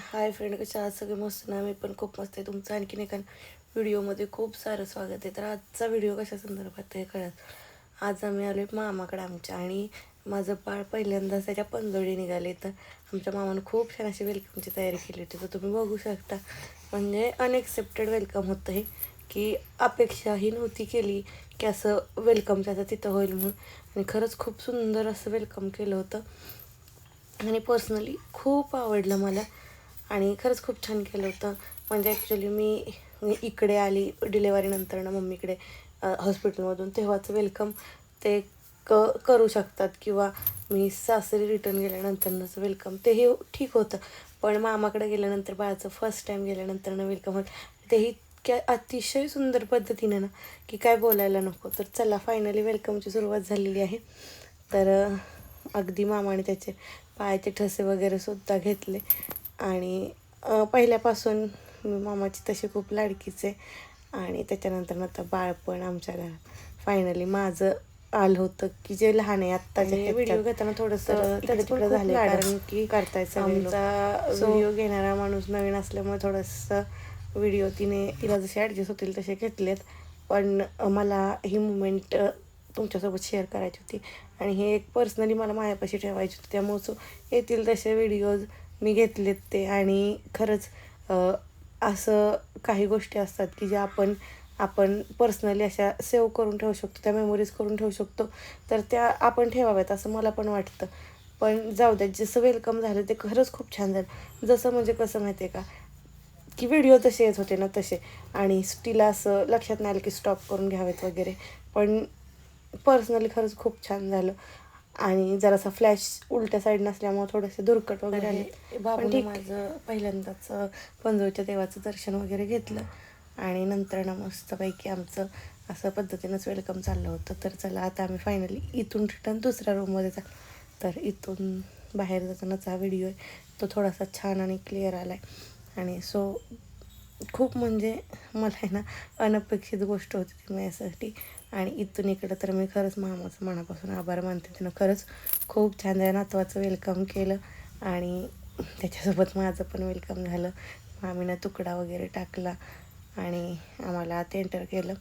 Hi friend कशा आहात? सगळे मस्त ना? मी पण खूप मस्त आहे. तुमचं आणखीन एका व्हिडिओमध्ये खूप सारं स्वागत आहे. तर आजचा व्हिडिओ कशा संदर्भात आहे कळत? आज आम्ही आलो आहे मामाकडे आमच्या आणि माझं बाळ पहिल्यांदाच त्याच्या पंजोडी निघाले तर आमच्या मामानं खूप छान अशी वेलकमची तयारी केली होती. तर तुम्ही बघू शकता. म्हणजे अनएक्सेप्टेड वेलकम होतं हे की अपेक्षाही नव्हती केली की असं वेलकम त्याचं तिथं होईल म्हणून. आणि खरंच खूप सुंदर असं वेलकम केलं होतं. आणि पर्सनली खूप आवडलं मला. आणि खरंच खूप छान केलं होतं. म्हणजे ॲक्च्युली मी इकडे आली डिलेवरीनंतर ना मम्मीकडे हॉस्पिटलमधून तेव्हाचं वेलकम ते क करू शकतात किंवा मी सासरी रिटर्न गेल्यानंतरनंच वेलकम तेही ठीक होतं. पण मामाकडे गेल्यानंतर बाळाचं फर्स्ट टाईम गेल्यानंतरनं वेलकम होतं. तेही इतक्या अतिशय सुंदर पद्धतीनं ना की काय बोलायला नको. तर चला फायनली वेलकमची सुरुवात झालेली आहे. तर अगदी मामाने त्याचे पायाचे ठसे वगैरे सुद्धा घेतले. आणि पहिल्यापासून मी मामाची तशी खूप लाडकीच आहे. आणि त्याच्यानंतर आता बाळ पण आमच्या घरात. फायनली माझं आलं होतं की जे लहान आहे आत्ताच्या व्हिडिओ घेताना थोडंसं तिकडे झालं कारण की करतायचं आमचा व्हिडिओ घेणारा माणूस नवीन असल्यामुळे थोडंसं व्हिडिओ तिने तिला जसे ॲडजस्ट होतील तसे घेतलेत. पण मला ही मुमेंट तुमच्यासोबत शेअर करायची होती. आणि हे एक पर्सनली मला माझ्यापाशी ठेवायची होती. त्यामुळे येतील तसे व्हिडिओज मी घेतलेत ते. आणि खरंच असं काही गोष्टी असतात की ज्या आपण आपण पर्सनली अशा सेव्ह करून ठेवू शकतो त्या मेमोरीज करून ठेवू शकतो. तर त्या आपण ठेवाव्यात असं मला पण वाटतं. पण जाऊ द्या जसं वेलकम झालं ते खरंच खूप छान झालं. जसं म्हणजे कसं माहिती आहे का की व्हिडिओ तसे येत होते ना तसे. आणि तिला असं लक्षात नाही आलं की स्टॉप करून घ्यावेत वगैरे. पण पर्सनली खरंच खूप छान झालं. आणि जरासा फ्लॅश उलट्या साईड नसल्यामुळे थोडेसे दुर्कट वगैरे आले पण ठीक. माझं पहिल्यांदाच पंजोळच्या देवाचं दर्शन वगैरे घेतलं. आणि नंतर ना मस्तपैकी आमचं असं पद्धतीनंच वेलकम चाललं होतं. तर चला आता आम्ही फायनली इथून रिटर्न दुसऱ्या रूममध्ये जा. तर इथून बाहेर जातानाचा हा व्हिडिओ आहे. तो थोडासा छान आणि क्लिअर आला आहे आणि सो खूप म्हणजे मला आहे ना अनपेक्षित गोष्ट होती ती माझ्यासाठी. आणि इथून इकडं तर मी खरंच मामाचं मनापासून आभार मानते. तिनं खरंच खूप छान त्या नातवाचं वेलकम केलं आणि त्याच्यासोबत माझं पण वेलकम झालं. मामीनं तुकडा वगैरे टाकला आणि आम्हाला आत एंटर केलं.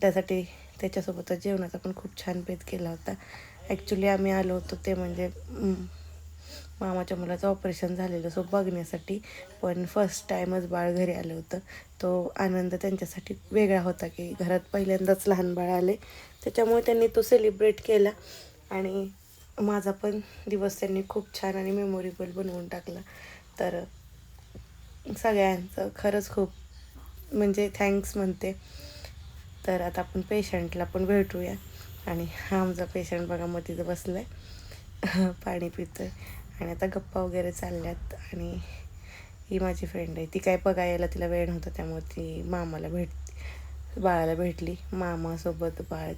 त्यासाठी त्याच्यासोबतच जेवणाचा पण खूप छान भेद केला होता. ॲक्च्युली आम्ही आलो होतो ते म्हणजे मामाच्या मुलाचं ऑपरेशन झालेलं सो बघण्यासाठी. पण फर्स्ट टाईमच बाळ घरी आलं होतं. तो आनंद त्यांच्यासाठी वेगळा होता की घरात पहिल्यांदाच लहान बाळ आले. त्याच्यामुळे त्यांनी तो सेलिब्रेट केला आणि माझा पण दिवस त्यांनी खूप छान आणि मेमोरेबल बनवून टाकला. तर सगळ्यांचं खरंच खूप म्हणजे थँक्स म्हणते. तर आता आपण पेशंटला पण भेटूया. आणि हा आमचा पेशंट बघा मग तिथं बसलं आहे पाणी पितं आणि आता गप्पा वगैरे चालल्यात आणि ही माझी फ्रेंड आहे. ती काय बघायला तिला वेळ नव्हता त्यामुळे ती मामाला भेट बाळाला भेटली. मामासोबत बाळ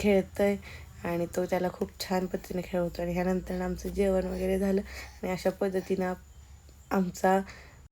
खेळतंय आणि तो त्याला खूप छान पद्धतीने खेळवतो. आणि ह्यानंतर आमचं जेवण वगैरे झालं आणि अशा पद्धतीनं आमचा